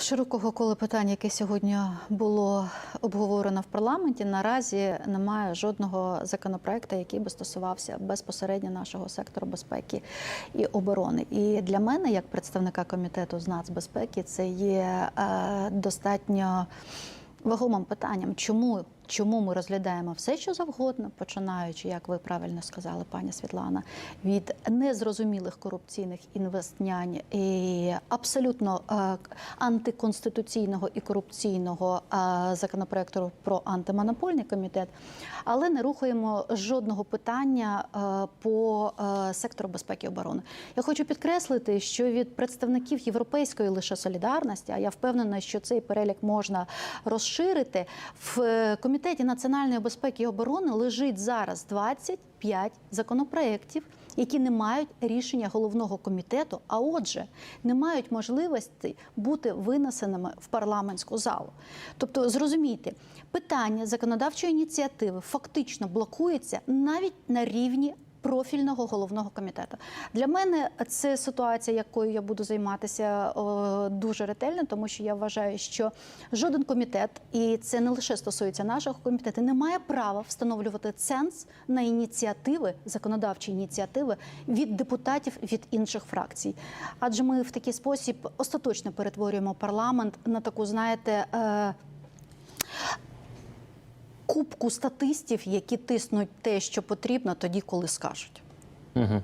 Широкого кола питань, яке сьогодні було обговорено в парламенті, наразі немає жодного законопроекту, який би стосувався безпосередньо нашого сектору безпеки і оборони. І для мене, як представника комітету з нацбезпеки, це є е, достатньо вагомим питанням, чому. Чому ми розглядаємо все, що завгодно, починаючи, як ви правильно сказали, пані Світлана, від незрозумілих корупційних інвестнянь і абсолютно е, антиконституційного і корупційного е, законопроекту про антимонопольний комітет, але не рухаємо жодного питання е, по сектору безпеки і оборони. Я хочу підкреслити, що від представників європейської лише солідарності, а я впевнена, що цей перелік можна розширити в е, комітеті національної безпеки і оборони лежить зараз 25 законопроєктів, які не мають рішення головного комітету, а отже, не мають можливості бути винесеними в парламентську залу. Тобто, зрозумійте, питання законодавчої ініціативи фактично блокується навіть на рівні. Профільного головного комітету для мене це ситуація, якою я буду займатися дуже ретельно, тому що я вважаю, що жоден комітет, і це не лише стосується нашого комітету, не має права встановлювати ценз на ініціативи, законодавчі ініціативи від депутатів від інших фракцій. Адже ми в такий спосіб остаточно перетворюємо парламент на таку, знаєте. Кубку статистів, які тиснуть те, що потрібно, тоді, коли скажуть. Угу.